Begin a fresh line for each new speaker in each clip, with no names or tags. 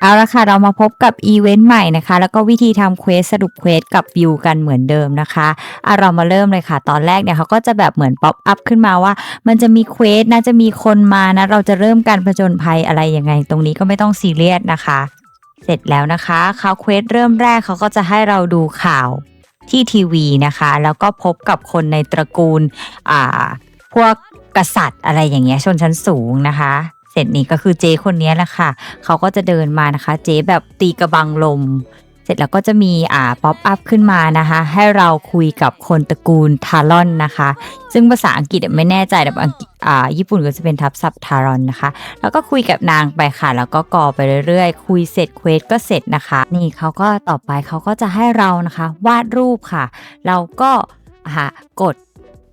เอาละค่ะ เรามาพบกับอีเวนต์ใหม่นะคะ แล้วก็วิธีทำเควสสรุปเควสกับวิวกันเหมือนเดิมนะคะอะเรามาเริ่มเลยค่ะ ตอนแรกเนี่ยเขาก็จะแบบเหมือนป๊อปอัพขึ้นมาว่า มันจะมีเควสนะจะมีคนมานะ เราจะเริ่มการผจญภัยอะไรยังไง ตรงนี้ก็ไม่ต้องซีเรียสนะคะ เสร็จแล้วนะคะเขาเควสเริ่มแรกเขาก็จะให้เราดูข่าวที่ทีวีนะคะ แล้วก็พบกับคนในตระกูลอ่าพวกกษัตริย์อะไรอย่างเงี้ยชนชั้นสูงนะคะ เสร็จนี้ก็คือเจคนนี้แหละค่ะ เขาก็จะเดินมานะคะ เจแบบตีกระบังลม เสร็จแล้วก็จะมีอ่าป๊อปอัพขึ้นมานะคะ ให้เราคุยกับคนตระกูลทารอนนะคะ ซึ่งภาษาอังกฤษไม่แน่ใจแต่อังกฤษอ่าญี่ปุ่นก็จะเป็นทับศัพท์ทารอนนะคะ แล้วก็คุยกับนางไปค่ะ แล้วก็กอไปเรื่อยๆ คุยเสร็จเควสก็เสร็จนะคะ นี่เขาก็ต่อไปเขาก็จะให้เรานะคะ วาดรูปค่ะ เราก็อ่ากด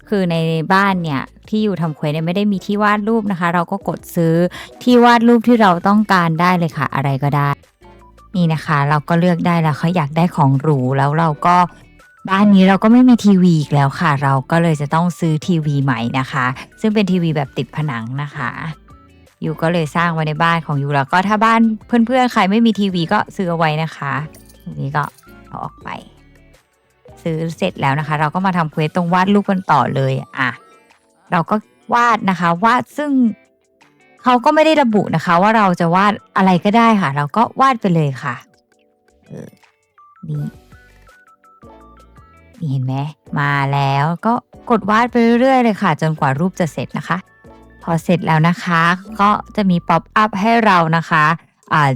คือในบ้านเนี่ยที่อยู่ทำเควสเนี่ยไม่ได้มีที่วาดรูปนะคะ เราก็กดซื้อที่วาดรูปที่เราต้องการได้เลยค่ะ อะไรก็ได้ นี่นะคะ เราก็เลือกได้แล้วเขาอยากได้ของหรูแล้วเราก็บ้านนี้เราก็ไม่มีทีวีอีกแล้วค่ะ เราก็เลยจะต้องซื้อทีวีใหม่นะคะ ซึ่งเป็นทีวีแบบติดผนังนะคะยูก็เลยสร้างไว้ในบ้านของยูแล้วก็ถ้าบ้านเพื่อนๆใครไม่มีทีวีก็ซื้อเอาไว้นะคะทีนี้ก็เอาออกไป ซื้อเสร็จแล้วนะคะ เราก็มาทำเควสตรงวาดรูปกันต่อเลยอะเราก็วาดนะคะ วาดซึ่งเขาก็ไม่ได้ระบุนะคะ ว่าเราจะวาดอะไรก็ได้ค่ะ เราก็วาดไปเลยค่ะเออนี่นี่เห็นไหมมาแล้วก็กดวาดไปเรื่อยๆเลยค่ะ จนกว่ารูปจะเสร็จนะคะ พอเสร็จแล้วนะคะ ก็จะมีป๊อปอัพให้เรานะคะอ่า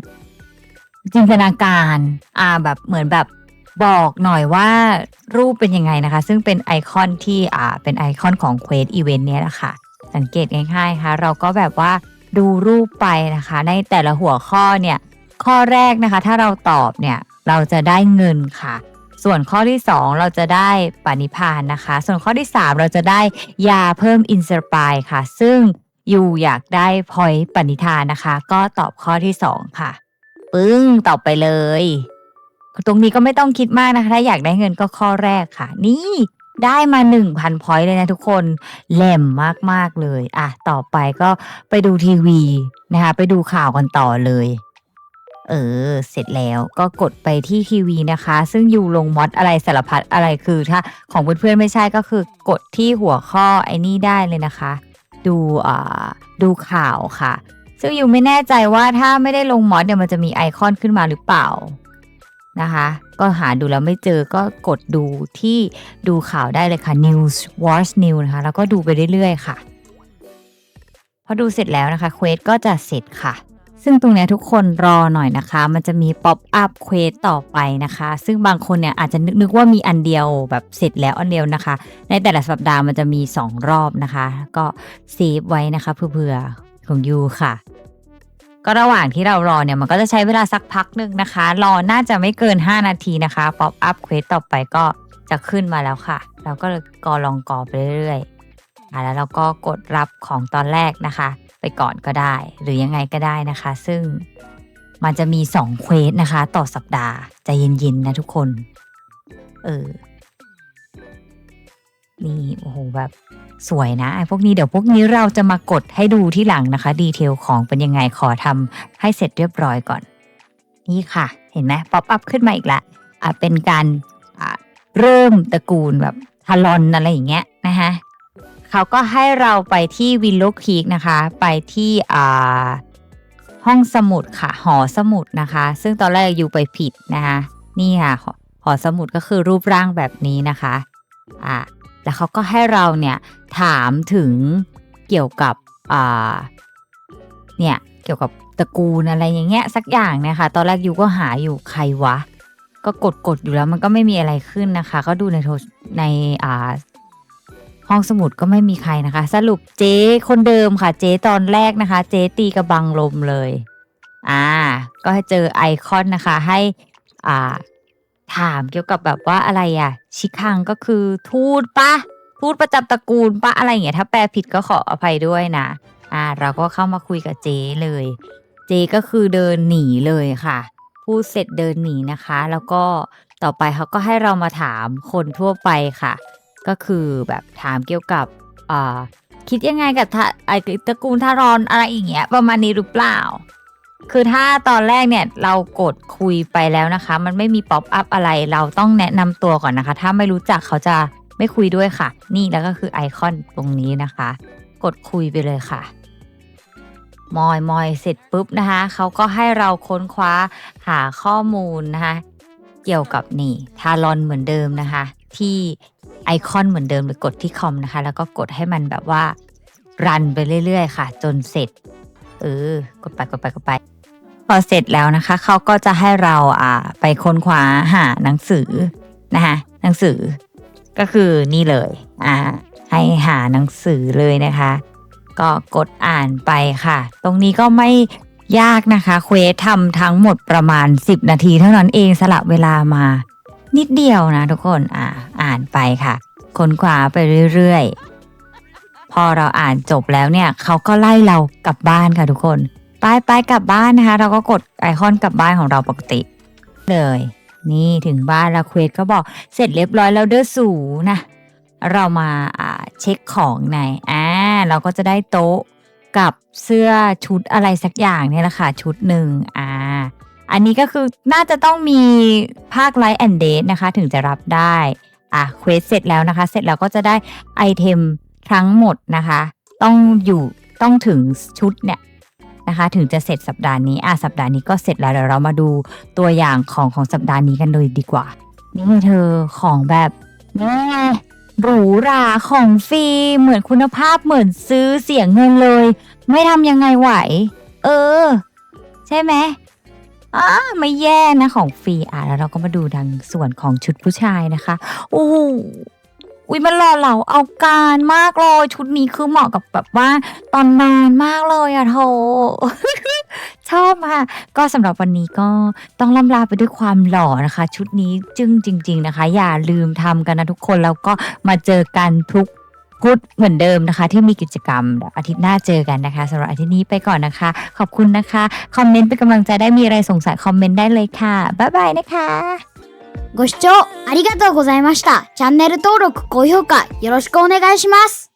จินตนาการอ่าแบบเหมือนแบบ บอกหน่อยว่ารูปเป็นยังไงนะคะ ซึ่งเป็นไอคอนที่อ่าเป็นไอคอนของเควสอีเวนต์เนี้ยแหละค่ะ สังเกตง่ายๆค่ะเราก็แบบว่าดูรูปไปนะคะ ในแต่ละหัวข้อเนี่ย ข้อแรกนะคะ ถ้าเราตอบเนี่ยเราจะได้เงินค่ะ ส่วนข้อที่ 2 เราจะได้ปณิพานนะคะ ส่วนข้อที่ 3 เราจะได้ยาเพิ่มอินสปายค่ะ ซึ่งอยู่อยากได้พอยปณิธานนะคะ ก็ตอบข้อที่ 2 ค่ะ ปึ้งตอบไปเลย ตรงนี้ก็ไม่ต้องคิดมากนะคะ ถ้าอยากได้เงินก็ข้อแรกค่ะ นี่ได้มา 1,000พอยต์เลยนะทุกคนแหลมมาก ๆ เลย อะ ต่อไปก็ไปดูทีวีนะคะ ไปดูข่าวกันต่อเลย เออ เสร็จแล้วก็กดไปที่ทีวีนะคะ ซึ่งอยู่ลงมอดอะไรสารพัดอะไรคือถ้าของเพื่อนๆไม่ใช่ก็คือกดที่หัวข้อไอ้นี่ได้เลยนะคะ ดูอ่าดูข่าวค่ะ ซึ่งอยู่ไม่แน่ใจว่าถ้าไม่ได้ลงมอดเนี่ยมันจะมีไอคอนขึ้นมาหรือเปล่า นะคะ ก็หาดูแล้วไม่เจอก็กดดูที่ดูข่าวได้เลยค่ะ News Watch News นะคะ แล้วก็ดูไปเรื่อยๆค่ะ พอดูเสร็จแล้วนะคะเควสก็จะเสร็จค่ะ ซึ่งตรงนี้ทุกคนรอหน่อยนะคะ มันจะมีป๊อปอัพเควสต่อไปนะคะ ซึ่งบางคนเนี่ยอาจจะนึกว่ามีอันเดียวแบบเสร็จแล้วอันเดียวนะคะ ในแต่ละสัปดาห์มันจะมี 2 รอบนะคะ ก็เซฟไว้นะคะเผื่อของยูค่ะ ก็ระหว่างที่เรารอเนี่ยมันก็จะใช้เวลาสักพักหนึ่งนะคะ รอน่าจะไม่เกิน 5 นาทีนะคะป๊อปอัพเควสต่อไปก็จะขึ้นมาแล้วค่ะ เราก็กอลองกอไปเรื่อยๆอะแล้วเราก็กดรับของตอนแรกนะคะ ไปก่อนก็ได้ หรือยังไงก็ได้นะคะ ซึ่งมันจะมี2เควสนะคะ ต่อสัปดาห์ใจเย็นๆนะทุกคน เออ นี่โอ้โหแบบสวยนะไอ้พวกนี้เดี๋ยวพวกนี้เราจะมากดให้ดูที่หลังนะคะ ดีเทลของเป็นยังไงขอทำให้เสร็จเรียบร้อยก่อน นี่ค่ะ เห็นไหมป๊อปอัพขึ้นมาอีกละอะเป็นการเริ่มตระกูลแบบทารอนอะไรอย่างเงี้ยนะคะเขาก็ให้เราไปที่วิลโลคีกนะคะ ไปที่อ่าห้องสมุดค่ะ หอสมุดนะคะ ซึ่งตอนแรกอยู่ไปผิดนะคะ นี่ค่ะ หอหอสมุดก็คือรูปร่างแบบนี้นะคะ อ่า แล้วเขาก็ให้เราเนี่ยถามถึงเกี่ยวกับอ่าเนี่ยเกี่ยวกับตระกูลอะไรอย่างเงี้ยสักอย่างเนะคะตอนแรกยูก็หาอยู่ใครวะ ก็กดกดอยู่แล้วมันก็ไม่มีอะไรขึ้นนะคะ ก็ดูในโทรในอ่าห้องสมุดก็ไม่มีใครนะคะ สรุปเจ๊คนเดิมค่ะ เจ๊ตอนแรกนะคะ เจ๊ตีกระบังลมเลย อ่า ก็ให้เจอไอคอนนะคะ ให้อ่า ถามเกี่ยวกับแบบว่าอะไรอะ ชิคังก็คือทูตปะทูตประจำตระกูลปะอะไรอย่างเงี้ยถ้าแปลผิดก็ขออภัยด้วยนะ อ่า เราก็เข้ามาคุยกับเจเลย เจก็คือเดินหนีเลยค่ะ พูดเสร็จเดินหนีนะคะ แล้วก็ต่อไปเขาก็ให้เรามาถามคนทั่วไปค่ะ ก็คือแบบถามเกี่ยวกับอ่าคิดยังไงกับทะไอตระกูลทารอนอะไรอย่างเงี้ยประมาณนี้หรือเปล่า คือถ้าตอนแรกเนี่ยเรากดคุยไปแล้วนะคะ มันไม่มีป๊อปอัพอะไรเราต้องแนะนำตัวก่อนนะคะ ถ้าไม่รู้จักเขาจะไม่คุยด้วยค่ะ นี่แล้วก็คือไอคอนตรงนี้นะคะ กดคุยไปเลยค่ะ มอยมอยเสร็จปุ๊บนะคะ เขาก็ให้เราค้นคว้าหาข้อมูลนะคะ เกี่ยวกับนี่ทารอนเหมือนเดิมนะคะ ที่ไอคอนเหมือนเดิมเลยกดที่คอมนะคะ แล้วก็กดให้มันแบบว่ารันไปเรื่อย ๆ ค่ะ จนเสร็จ เออ กดไปกดไปกดไปพอเสร็จแล้วนะคะ เขาก็จะให้เราอ่าไปค้นคว้าหาหนังสือนะคะหนังสือก็คือนี่เลย อ่า ให้หาหนังสือเลยนะคะ ก็กดอ่านไปค่ะ ตรงนี้ก็ไม่ยากนะคะเควสทำทั้งหมดประมาณ 10 นาทีเท่านั้นเองสละเวลามา นิดเดียวนะทุกคนอ่าอ่านไปค่ะค้นคว้าไปเรื่อย พอเราอ่านจบแล้วเนี่ยเขาก็ไล่เรากลับบ้านค่ะทุกคนไปไปกลับบ้านนะคะ เราก็กดไอคอนกลับบ้านของเราปกติ เลย นี่ถึงบ้านแล้วเควสก็บอกเสร็จเรียบร้อยแล้วเด้อสูนะ เรามาเช็คของในอ่าเราก็จะได้โต๊ะกับเสื้อชุดอะไรสักอย่างเนี่ยแหละค่ะ ชุดหนึ่งอ่าอันนี้ก็คือน่าจะต้องมีภาคไลท์แอนเดทนะคะ ถึงจะรับได้อะเควสเสร็จแล้วนะคะ เสร็จแล้วก็จะได้ไอเทม ทั้งหมดนะคะ ต้องอยู่ต้องถึงชุดเนี่ยนะคะถึงจะเสร็จสัปดาห์นี้อะสัปดาห์นี้ก็เสร็จแล้วเดี๋ยวเรามาดูตัวอย่างของของสัปดาห์นี้กันเลยดีกว่า นี่เธอของแบบนี่หรูหราของฟรีเหมือนคุณภาพเหมือนซื้อเสียเงินเลย ไม่ทำยังไงไหว เออ ใช่ไหมอ่าไม่แย่นะของฟรีอะแล้วเราก็มาดูทางส่วนของชุดผู้ชายนะคะโอ้ อุ้ยมันหล่อเหลาเอาการมากเลยชุดนี้คือเหมาะกับแบบว่าตอนนานมากเลยอะโถชอบค่ะก็สำหรับวันนี้ก็ต้องล่ำลาไปด้วยความหล่อนะคะ ชุดนี้จึ้งจริง ๆนะคะ อย่าลืมทำกันนะทุกคนแล้วก็มาเจอกันทุกพุธเหมือนเดิมนะคะ ที่มีกิจกรรมอาทิตย์หน้าเจอกันนะคะสำหรับอาทิตย์นี้ไปก่อนนะคะ ขอบคุณนะคะ คอมเมนต์เป็นกำลังใจได้มีอะไรสงสัยคอมเมนต์ได้เลยค่ะบ๊ายบายนะคะ
ご視聴ありがとうございました。チャンネル登録、高評価よろしくお願いします。